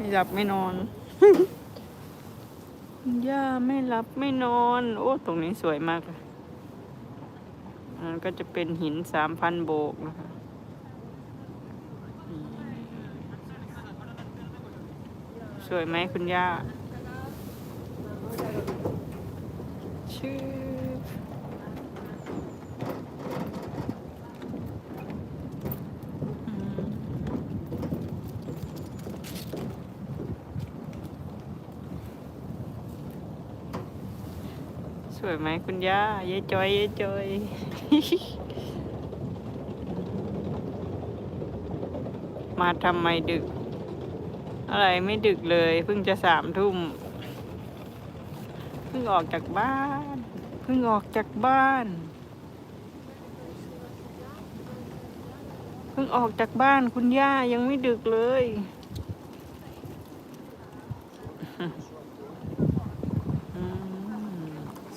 ไม่หลับไม่นอน ย่าไม่หลับไม่นอน โอ้ ตรงนี้สวยมากเลยอันนั้นก็จะเป็นหินสามพันโบกนะคะสวยไหมคุณย่า ชื่อ ส วยไหมคุณย่าเย้จอยเย้จอยมาทำไมดึก อะไรไม่ดึกเลยเพิ่งจะสามทุ่มเพิ่งออกจากบ้านเพิ่งออกจากบ้านเพิ่งออกจากบ้านคุณย่ายังไม่ดึกเลย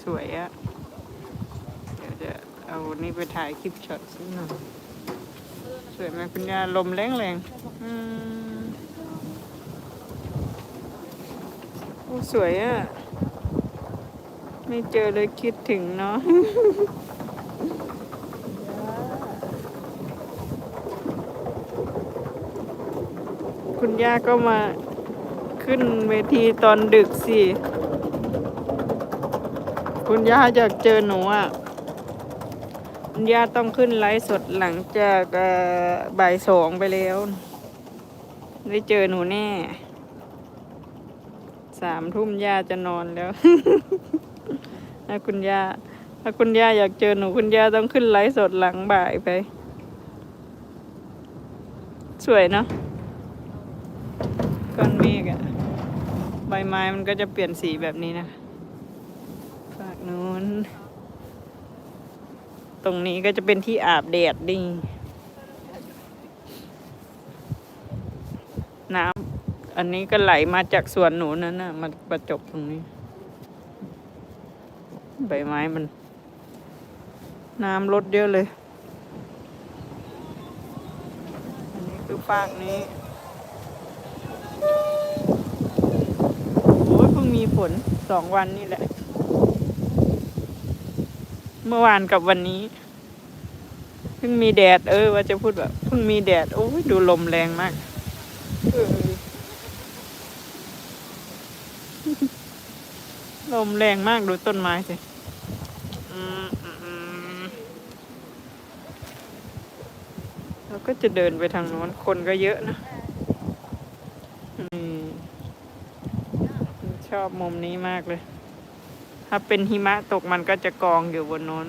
สวยอะเดี๋ยวจะเอานี่ไปถ่ายคลิปช็อตสักหน่อยสวยไหมคุณยาลมแรงแรงๆอืมโอ้สวยอะไม่เจอเลยคิดถึงเนาะคุณย่าก็มาขึ้นเวทีตอนดึกสิ คุณย่าอยากเจอหนูอะคุณย่าต้องขึ้นไลฟ์สดหลังจากบ่ายสองไปแล้ว ได้เจอหนูแน่ สามทุ่มย่าจะนอนแล้วถ้าคุณย่าถ้าคุณย่าอยากเจอหนูคุณย่าต้องขึ้นไลฟ์สดหลังบ่ายไป สวยเนาะก้อนเมฆอะใบไม้มันก็จะเปลี่ยนสีแบบนี้นะ นู้น ตรงนี้ก็จะเป็นที่อาบแดดดิน้ำอันนี้ก็ไหลมาจากสวนหนูนั่นนะมาประจบตรงนี้ ใบไม้มัน น้ำลดเยอะเลย อันนี้คือฝากนี้โอ้ยเพิ่งมีฝนสองวันนี่แหละ เมื่อวานกับวันนี้ เพิ่งมีแดด เออ ว่าจะพูดแบบเพิ่งมีแดด โอ้ยดูลมแรงมากออลมแรงมากดูต้นไม้สิเราก็จะเดินไปทางโน้นคนก็เยอะนะชอบมุมนี้มากเลย ถ้าเป็นหิมะตกมันก็จะกองอยู่บนน้น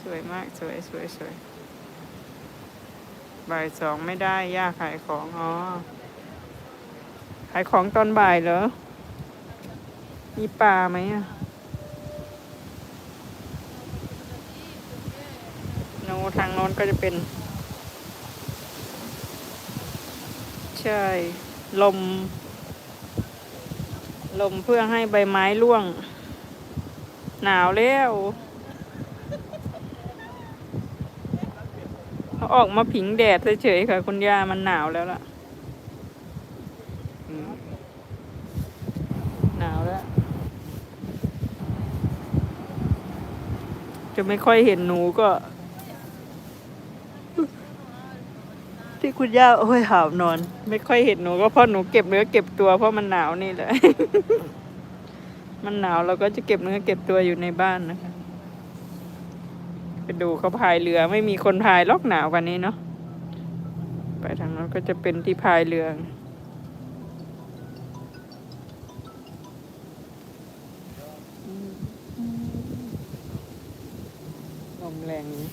สวยมากสวยสวยสวยบ่ายสองไม่ได้ย่าขายของ อ๋อ ขายของตอนบ่ายเหรอ มีปลาไหมอะโนทางโน้นก็จะเป็น ใช่ ลม ลมเพื่อให้ใบไม้ร่วง หนาวแล้วเขาออกมาผิงแดดเฉยๆค่ะ คุณย่ามันหนาวแล้วล่ะหนาวแล้ว จะไม่ค่อยเห็นหนูก็ คุณย่าโอ้ยหาวนอน ไม่ค่อยเห็นหนูก็เพราะหนูเก็บเนื้อเก็บตัวเพราะมันหนาวนี่แหละ มันหนาวเราก็จะเก็บเนื้อเก็บตัวอยู่ในบ้านนะคะไปดูเขาพายเรือไม่มีคนพายลอกหนาวกวันนี้เนาะไปทางนั้นก็จะเป็นที่พายเรือลมแรงนี้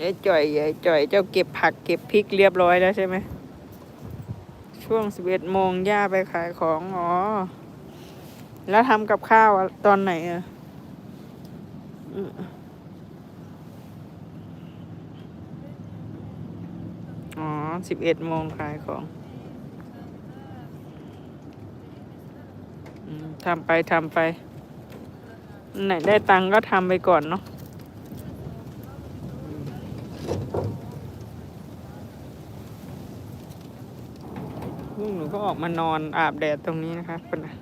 ยายจ่อยยายจ่อยเจ้าเก็บผักเก็บพริกเรียบร้อยแล้วใช่ไหม ช่วงสิบเอ็ดโมงย่าไปขายของ อ๋อ แล้วทำกับข้าวตอนไหนอะอ๋อสิบเอ็ดโมงขายของทำไปทำไป ไหนได้ตังก็ทำไปก่อนเนาะ ก็ ออกมานอนอาบแดดตรงนี้นะคะคนน่ะ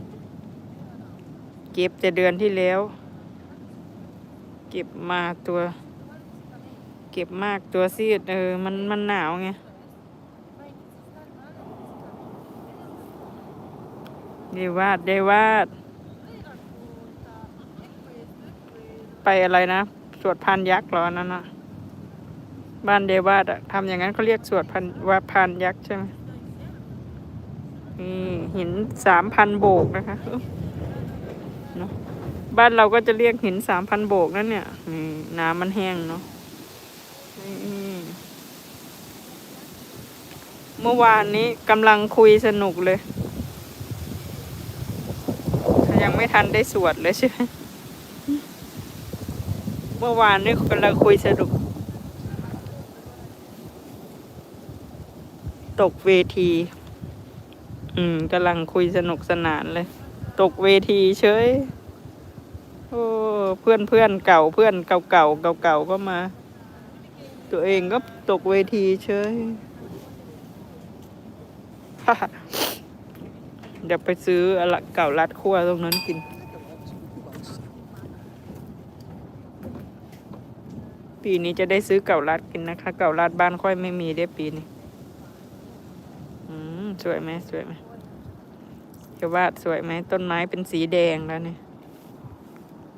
เก็บแต่เดือนที่แล้ว เก็บมาตัว เก็บมากตัวซีดเออมันมันหนาวไงเดวาดเดวาด ไปอะไรนะ สวดพันยักษ์หรออันนั่นนะบ้านเดวาดอะทำอย่างนั้นเขาเรียกสวดพันว่าพันยักษ์ใช่ไหม นี่หินสามพันโบกนะคะเนอะบ้านเราก็จะเรียกหินสามพันโบกนั่นเนี่ยนี่น้ำมันแห้งเนาะเมื่อวานนี้กำลังคุยสนุกเลย ยังไม่ทันได้สวดเลยใช่ไหมเมื่อวานนี่กำลังคุยสนุก ตกเวที อืมกำลังคุยสนุกสนานเลย ตกเวทีเฉย โอ้เพื่อนเพื่อนเก่าเพื่อนเก่าเก่าเก่าเก่าๆก็มา ตัวเองก็ตกเวทีเฉยเดี๋ยวไปซื้ออะไรเก่ารัดขั้วตรงนั้นกิน ปีนี้จะได้ซื้อเก่ารัดกินนะคะ เก่ารัดบ้านค่อยไม่มีได้ปีนี้ สวยไหมสวยไหมจะวาดสวยไหมต้นไม้เป็นสีแดงแล้วเนี่ย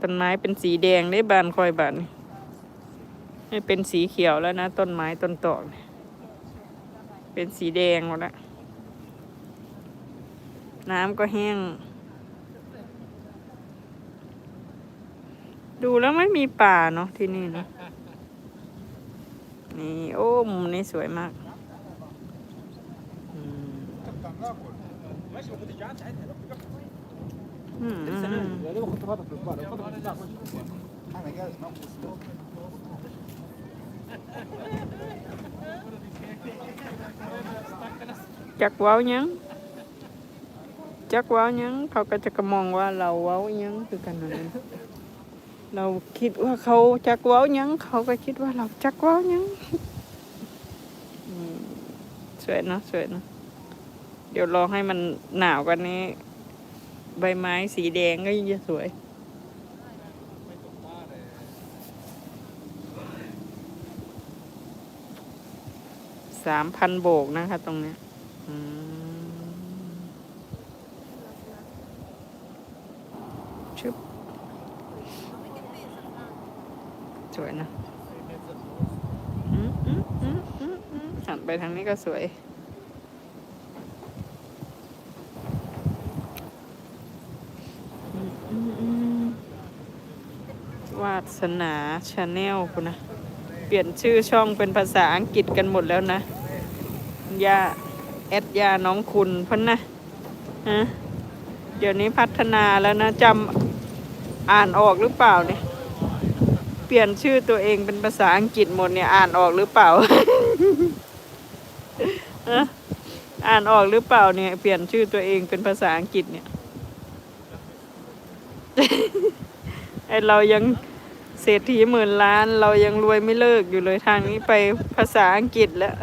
ต้นไม้เป็นสีแดงได้บานคอยบานนี่เป็นสีเขียวแล้วนะ ต้นไม้ต้นตอกเป็นสีแดงหมดล้วน้ำก็แห้ง ดูแล้วไม่มีป่าเนาะที่นี่เนาะนี่ โอ้มุมนี้สวยมากอืม อืมอืมอืม يعني لو كنت هذا في البال لو كنت بتاع انا جالس معهم จักเว้าหยัง จักเว้าหยัง เขาก็จะกระมองว่าเราเว้าหยังคือกันนั่นเองเราคิดว่าเขาจักเว้าหยัง เขาก็คิดว่าเราจักเว้าหยังอืมสวยเนอะสวยเนอะ เดี๋ยวรอให้มันหนาวกว่านี้ ใบไม้สีแดงก็ยิ่งจะสวย สามพันโบกนะคะตรงนี้ชึบสวยนะหันไปทางนี้ก็สวย อืมอืมอืมวา สนาชาแนลคุณนะ เปลี่ยนชื่อช่องเป็นภาษาอังกฤษกันหมดแล้วนะยาแอดยาน้องคุณพันนะฮะเดี๋ยวนี้พัฒนาแล้วนะจำอ่านออกหรือเปล่าเนี่ยเปลี่ยนชื่อตัวเองเป็นภาษาอังกฤษหมดเนี่ยอ่านออกหรือเปล่าฮะอ่านออกหรือเปล่าเนี่ย เปลี่ยนชื่อตัวเองเป็นภาษาอังกฤษเนี่ยไอเรายัง เศรษฐีหมื่นล้านเรายังรวยไม่เลิกอยู่เลยทางนี้ไปภาษาอังกฤษแล้ว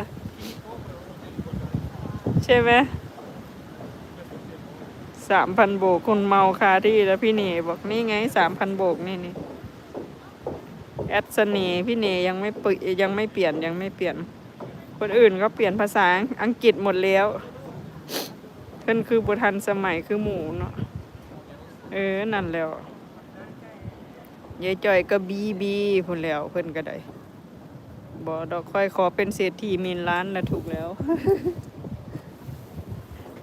ใช่ไหมสามพันโบกคนเมาคาที่แล้วพี่เนบอกนี่ไงสามพันโบกนี่นี่แอดเสน่พี่เนยังไม่ปยยังไม่เปลี่ยนยังไม่เปลี่ยน คนอื่นก็เปลี่ยนภาษาอังกฤษหมดแล้วเพิ่นคือบุทันสมัยคือหมูเนาะเออนั่นแล้ว ยายจ่อยก็บีบีพุ่นแล้วเพิ่นก็ได้บอดอกค่อยขอเป็นเศรษฐีหมีนล้านนะถูกแล้ว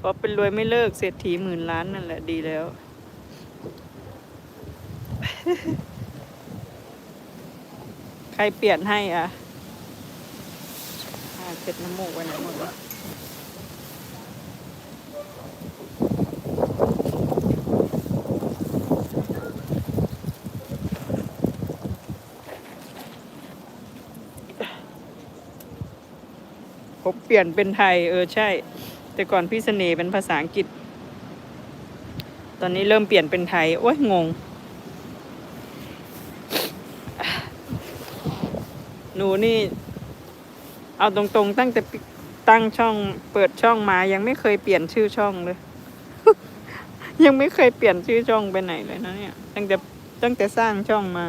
ขอเป็นรวยไม่เลิกเศรษฐีหมื่นล้านนั่นแหละดีแล้ว ใครเปลี่ยนให้อะเช็ดน้ำมูกไว้ไหนหมดวะ เปลี่ยนเป็นไทย เออใช่ แต่ก่อนพี่เสน่ห์เป็นภาษาอังกฤษ ตอนนี้เริ่มเปลี่ยนเป็นไทย โอ้ยงง หนูนี่ เอาตรงๆ ตั้งแต่ตั้งช่อง เปิดช่องมายังไม่เคยเปลี่ยนชื่อช่องเลย ยังไม่เคยเปลี่ยนชื่อช่องไปไหนเลยนะเนี่ย ตั้งแต่ตั้งแต่สร้างช่องมา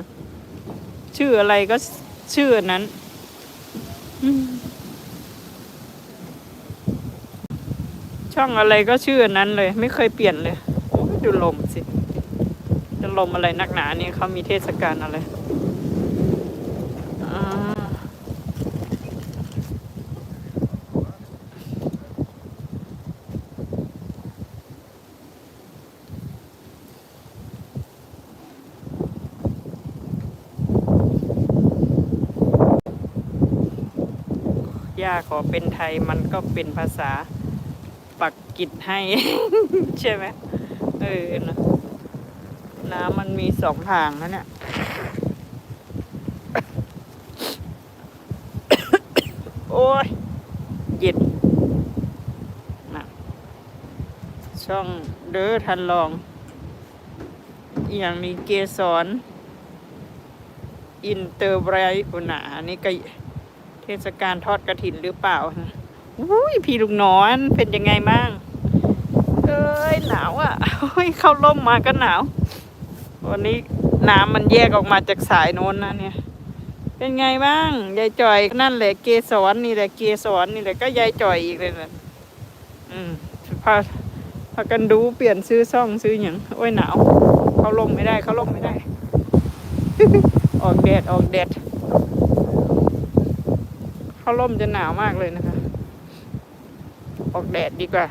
ชื่ออะไรก็ชื่อนั้น อืม ช่องอะไรก็ชื่อนั้นเลย ไม่เคยเปลี่ยนเลยโอ้ดูลมสิจะลมอะไรนักหนาเนี่ยเขามีเทศกาลอะไรอ่าย่าขอเป็นไทยมันก็เป็นภาษา กิจให้ ใช่ไหมเออนะน้ำมันมีสองทางนะเนี่ยโอ้ยเย็นนะช่องเด้อทันลอง อย่างนี้เกสรอินเตอร์ไบรท์อุณาอันนี้ก็เทศกาลทอดกระถินหรือเปล่าอุ้ยพี่ลุงนอนเป็นยังไงบ้าง หนาวอะโอ้ยเข้าร่มมาก็หนาว วันนี้น้ำมันแยกออกมาจากสายโน้นนะเนี่ย เป็นไงบ้าง ยายจ่อยนั่นแหละเกสรนี่แหละเกสรนี่แหละก็ยายจ่อยอีกเลยนะอืมพาพากันดูเปลี่ยนซื้อซ่องซื้ออย่างโอ้ยหนาว เข้าร่มไม่ได้เข้าร่มไม่ได้ ออกแดดออกแดดเข้าร่มจะหนาวมากเลยนะคะ ออกแดดดีกว่า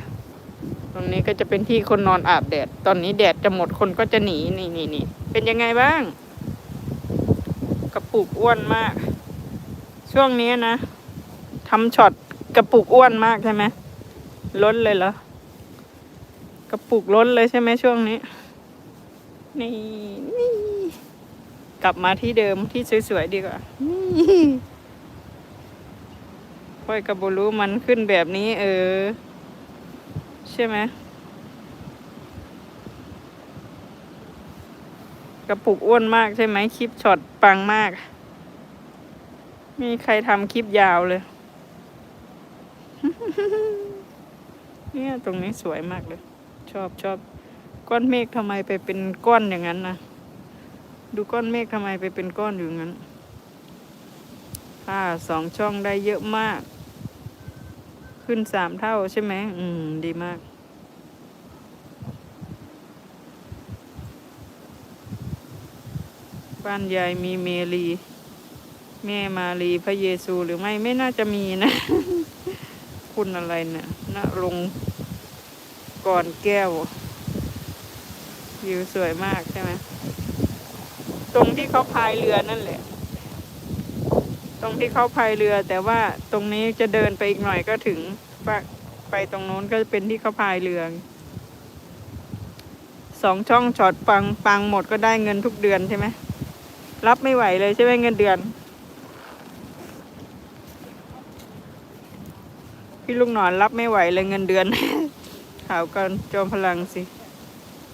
ตรงนี้ก็จะเป็นที่คนนอนอาบแดด ตอนนี้แดดจะหมดคนก็จะหนีนี่นี่นี่เป็นยังไงบ้าง กระปุกอ้วนมาก ช่วงนี้นะทำช็อตกระปุกอ้วนมากใช่ไหมล้นเลยเหรอกระปุกล้นเลยใช่ไหมช่วงนี้นี่นี่กลับมาที่เดิมที่สวยๆดีกว่านี่ค่อยกับบรู้มันขึ้นแบบนี้ เออ ช่ไหมกระปุกอ้วนมากใช่ไหมคลิปช็อตปังมาก มีใครทำคลิปยาวเลย เนี่ยตรงนี้สวยมากเลย ชอบชอบก้อนเมฆทำไมไปเป็นก้อนอย่างนั้นนะดูก้อนเมฆทำไมไปเป็นก้อนอยู่างนั้นผ้าสองช่องได้เยอะมาก ขึ้นสามเท่าใช่ไหมอืม ดีมาก บ้านยายมีเมรี แม่มารีพระเยซูหรือไม่ไม่น่าจะมีนะ คุณอะไรเนี่ยณรงก่อนแก้ววิวสวยมากใช่ไหมตรงที่เขาพายเรือนั่นแหละ ตรงที่เขาพายเรือ แต่ว่าตรงนี้จะเดินไปอีกหน่อยก็ถึงไปไปตรงโน้นก็เป็นที่เขาพายเรือสองช่องช็อตปังปังหมดก็ได้เงินทุกเดือนใช่ไหม รับไม่ไหวเลยใช่ไหมเงินเดือน พี่ลูกหนอนรับไม่ไหวเลยเงินเดือน ข่าวกันจอมพลังสิ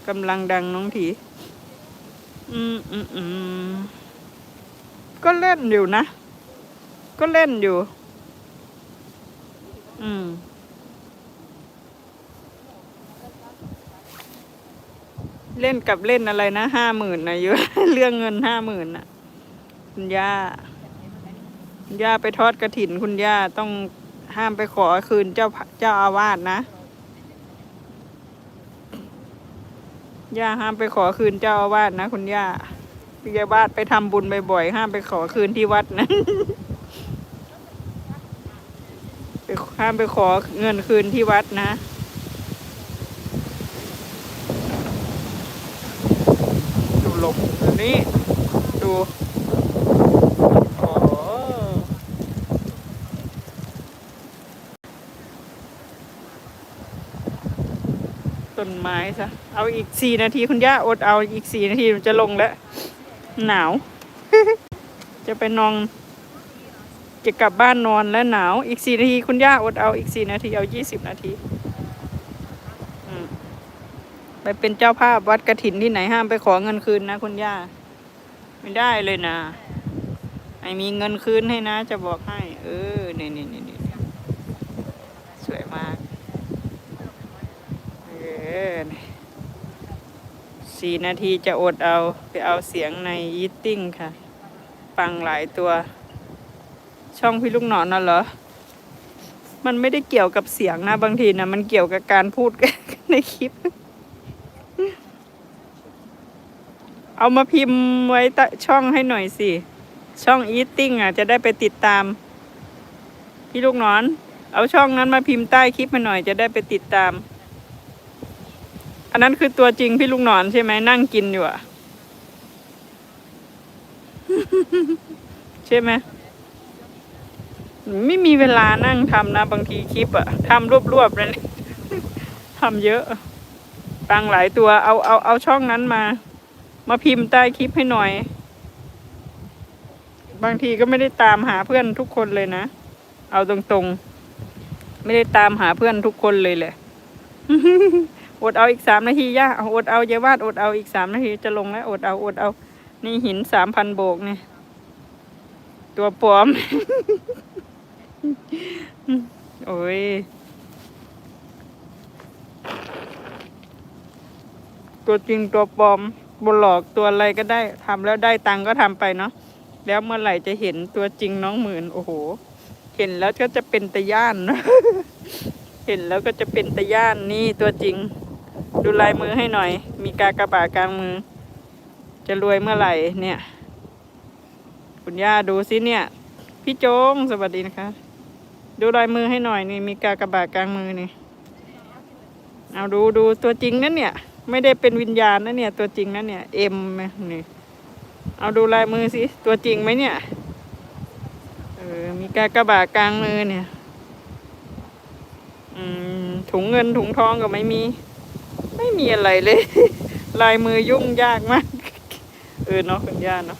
กำลังดังน้องถี อืมอืมอืมก็เล่นอยู่นะ ก็เล่นอยู่ อืม เล่นกับเล่นอะไรนะห้าหมื่นนะอยู่เรื่องเงินห้าหมื่นน่ะคุณย่าคุณย่าไปทอดกระถินคุณย่าต้องห้ามไปขอคืนเจ้าเจ้าอาวาสนะย่าห้ามไปขอคืนเจ้าอาวาสนะคุณย่าพี่ยาบาสไปทำบุญบ่อยๆห้ามไปขอคืนที่วัดนะห้ามไปขอเงินคืนที่วัดนะ ลมนี่ดูต้นไม้ซะ เอาอีกสี่นาทีคุณย่าอดเอาอีกสี่นาทีมันจะลงแล้ว หนาว จะไปนอน จะกลับบ้านนอนแล้วหนาว อีกสี่นาทีคุณย่าอดเอาอีกสี่นาที เอายี่สิบนาที ไปเป็นเจ้าภาพวัดกระถินที่ไหนห้ามไปขอเงินคืนนะคุณย่า ไม่ได้เลยนะไอมีเงินคืนให้นะ จะบอกให้ เออนี่นี่นี่นี่สวยมากเออสี่นาทีจะอดเอาไปเอาเสียงในยีตติ้งค่ะ ปังหลายตัว ช่องพี่ลูกหนอนน่ะเหรอ มันไม่ได้เกี่ยวกับเสียงนะบางทีนะมันเกี่ยวกับการพูดในคลิป เอามาพิมพ์ไว้ช่องให้หน่อยสิ ช่องอีทติ้งอะ จะได้ไปติดตาม พี่ลูกนอน เอาช่องนั้นมาพิมพ์ใต้คลิปมาหน่อยจะได้ไปติดตาม อันนั้นคือตัวจริงพี่ลูกนอนใช่ไหมนั่งกินอยู่อะ ใช่ไหมไม่มีเวลานั่งทำนะ บางทีคลิปอะทำรวบๆเลยทำเยอะ ตังหลายตัวเอาเอาเอาช่องนั้นมา มาพิมพ์ใต้คลิปให้หน่อย บางทีก็ไม่ได้ตามหาเพื่อนทุกคนเลยนะ เอาตรงๆ ไม่ได้ตามหาเพื่อนทุกคนเลยแหละ อดเอาอีกสามนาทีย่าอาอดเอาเยาวาดอดเอาอีกสามนาทีจะลงแล้วอดเอาอดเอา นี่หินสามพันโบกเนี่ย ตัวปลอม โอ้ยตัวจริงตัวปลอม บนหลอกตัวอะไรก็ได้ทำแล้วได้ตังก็ทำไปเนาะแล้วเมื่อไหร่จะเห็นตัวจริงน้องหมื่นโอ้โห เห็นแล้วก็จะเป็นตะย่าน เห็นแล้วก็จะเป็นตะย่านนี่ตัวจริง ดูลายมือให้หน่อย มีกากระบาดกลางมือ จะรวยเมื่อไหร่เนี่ย คุณย่าดูสิเนี่ย พี่โจงสวัสดีนะคะ ดูลายมือให้หน่อยนี่มีกากระบาดกลางมือนี่เอาดูดูตัวจริงนั่นเนี่ย ไม่ได้เป็นวิญญาณนะเนี่ย ตัวจริงนะเนี่ยเอ็มนี่เอาดูลายมือสิ ตัวจริงไหมเนี่ย เออ มีกากระบาดกลางมือเนี่ย อืม ถุงเงินถุงทองก็ไม่มี ไม่มีอะไรเลย ลายมือยุ่งยากมาก เออเนาะคุณย่าเนาะ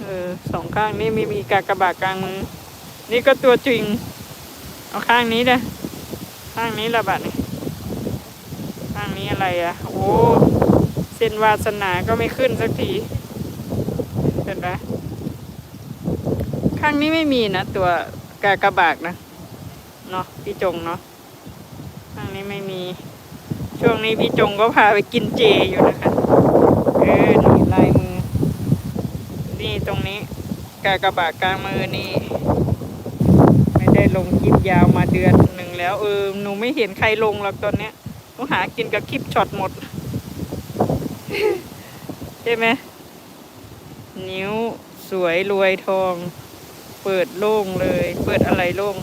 เออสองข้างนี่มีมีกากระบาดกลางมือ นี่ก็ตัวจริง เอาข้างนี้เด้อข้างนี้ละบาดนี่ข้างนี้อะไรอะ่ะ โอ้เส้นวาสนาก็ไม่ขึ้นสักทีเห็นไหมข้างนี้ไม่มีนะ ตัวกากระบาดนะเนาะพี่จงเนาะข้างนี้ไม่มี ช่วงนี้พี่จงก็พาไปกินเจอยู่นะคะเออนี่ลายมือ นี่ตรงนี้กากระบาดกลางมือนี่ไม่ได้ลงคลิปยาวมาเดือนหนึ่งแล้ว เออหนูไม่เห็นใครลงหรอกตอนเนี้ย หนูหากินกับคลิปช็อตหมด ใช่ไหม นิ้วสวยรวยทอง เปิดโล่งเลย เปิดอะไรโล่ง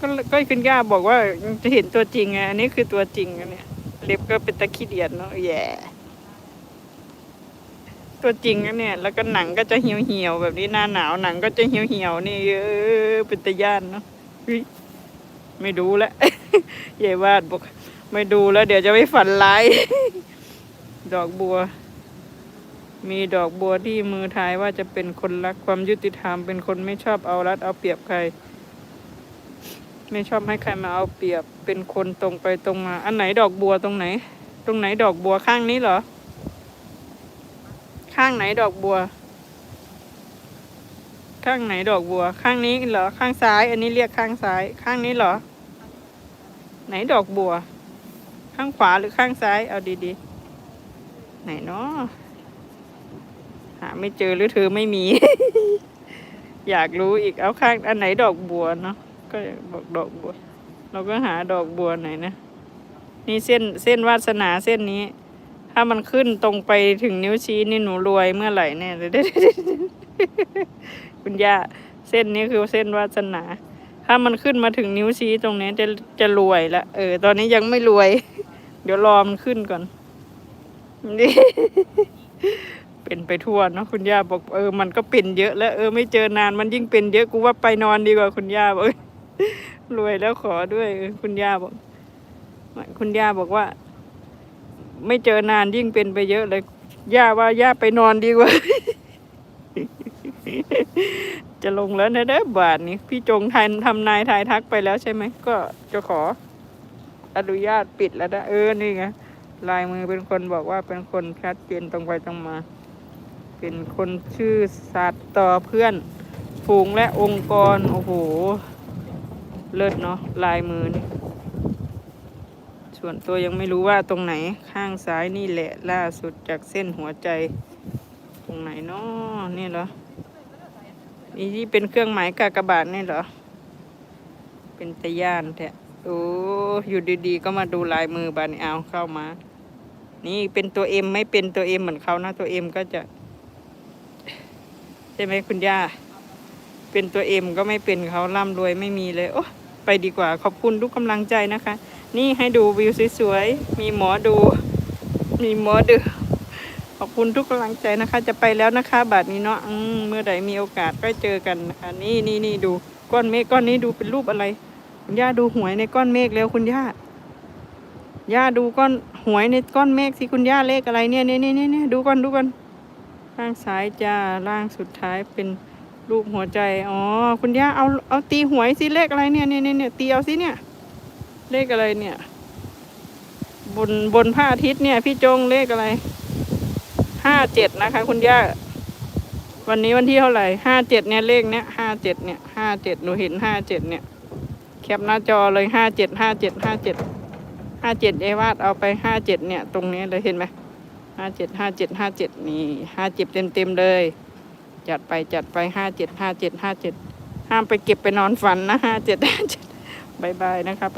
ก็ก็คุณย่าบอกว่าจะเห็นตัวจริงไงอันนี้คือตัวจริงอันเนี้ยเล็บก็เป็นตะขี้เดียดเนาะแย่ตัวจริงนะเนี่ย แล้วก็หนังก็จะเหี่ยวเหี่ยวๆแบบนี้หน้าหนาวหนังก็จะเหี่ยวเหี่ยวๆนี่เออเป็นตะย่านเนาะ ไม่ดูแล้วยายวาดบอก ไม่ดูแล้วเดี๋ยวจะไม่ฝันร้าย ดอกบัว มีดอกบัวที่มือทายว่าจะเป็นคนรักความยุติธรรมเป็นคนไม่ชอบเอารัดเอาเปรียบใคร ไม่ชอบให้ใครมาเอาเปรียบ เป็นคนตรงไปตรงมา อันไหนดอกบัวตรงไหน ตรงไหนดอกบัวข้างนี้เหรอ ข้างไหนดอกบัว ข้างไหนดอกบัว ข้างนี้เหรอ ข้างซ้าย อันนี้เรียกข้างซ้าย ข้างนี้เหรอ ไหนดอกบัว ข้างขวาหรือข้างซ้าย เอาดีๆ ไหนเนาะหาไม่เจอหรือเธอไม่มี อยากรู้อีกเอาข้างอันไหนดอกบัวเนาะ ก็บอกดอกบัว เราก็หาดอกบัวไหนนะ นี่เส้นเส้นวาสนาเส้นนี้ ถ้ามันขึ้นตรงไปถึงนิ้วชี้นี่หนูรวยเมื่อไหร่แน่เลย คุณย่าเส้นนี้คือเส้นวาสนา ถ้ามันขึ้นมาถึงนิ้วชี้ตรงนี้จะจะรวยละเออ ตอนนี้ยังไม่รวย เดี๋ยวรอมันขึ้นก่อนนี่เป็นไปทั่วเนาะคุณย่าบอกเออมันก็เป็นเยอะแล้วเออไม่เจอนานมันยิ่งเป็นเยอะกูว่าไปนอนดีกว่าคุณย่าบอกรวยแล้วขอด้วยออคุณย่าบอก คุณย่าบอกว่า ไม่เจอนานยิ่งเป็นไปเยอะเลยย่าว่าย่าไปนอนดีกว่า จะลงแล้วนะเด้อบาทนี้ พี่จงทายทำนายทายทักไปแล้วใช่ไหม ก็จะขออนุญาตปิดแล้วนะเออนี่ไงลายมือเป็นคนบอกว่าเป็นคนชัดเจนตรงไปตรงมา เป็นคนชื่อสัตว์ต่อเพื่อนฝูงและองค์กร โอ้โห เลิศเนาะลายมือนี่ส่วนตัวยังไม่รู้ว่าตรงไหนข้างซ้ายนี่แหละล่าสุดจากเส้นหัวใจ ตรงไหนเนาะนี่เหรอ นี่ที่เป็นเครื่องหมายกากบาทนี่เหรอ เป็นตะย่านแท้โอ้อยู่ดีๆ ก็มาดูลายมือบานเอาเข้ามา นี่เป็นตัวเอ็มไม่เป็นตัวเอ็มเหมือนเขานะ ตัวเอ็มก็จะ ใช่ไหมคุณย่า เป็นตัวเอ็มก็ไม่เป็นเขาร่ำรวยไม่มีเลย โอ้ไปดีกว่า ขอบคุณทุกกำลังใจนะคะ นี่ให้ดูวิวสวยๆ มีหมอดู มีหมอดู อบคุณทุกกำลังใจนะคะ จะไปแล้วนะคะบาทนี้เนาะเมื่อใดมีโอกาสก็เจอกันนะคะนี่นี่นี่ดูก้อนเมฆก้อนนี้ดูเป็นรูปอะไร คุณย่าดูหวยในก้อนเมฆแล้วคุณย่าย่าดูก้อนหวยในก้อนเมฆสิคุณย่าเลขอะไรเนี่ยเนี่ยเนี่ยเนี่ยดูก่อนดูก่อนล่างซ้ายจ้าล่างสุดท้ายเป็นรูปหัวใจอ๋อคุณย่าเอาเอาตีหวยสิเลขอะไรเนี่ยเนี่ยเนี่ยเนี่ยตีเอาสิเนี่ยเลขอะไรเนี่ย บนบนพระอาทิตย์เนี่ย พี่จงเลขอะไร ห้าเจ็ดนะคะ คุณย่า วันนี้วันที่เท่าไหร่ห้าเจ็ดเนี่ยเลขเนี้ยห้าเจ็ดเนี่ยห้าเจ็ดหนูเห็นห้าเจ็ดเนี่ย แคปหน้าจอเลยห้าเจ็ดห้าเจ็ดห้าเจ็ดห้าเจ็ดเอวาดเอาไปห้าเจ็ดเนี่ย ตรงนี้เลยเห็นไหมห้าเจ็ดห้าเจ็ดห้าเจ็ดนี่ห้าเจ็ดเต็มเต็มเลย จัดไปจัดไปห้าเจ็ดห้าเจ็ดห้าเจ็ดห้ามไปเก็บไปนอนฝันนะห้าเจ็ดห้าเจ็ดบายบายนะคะไป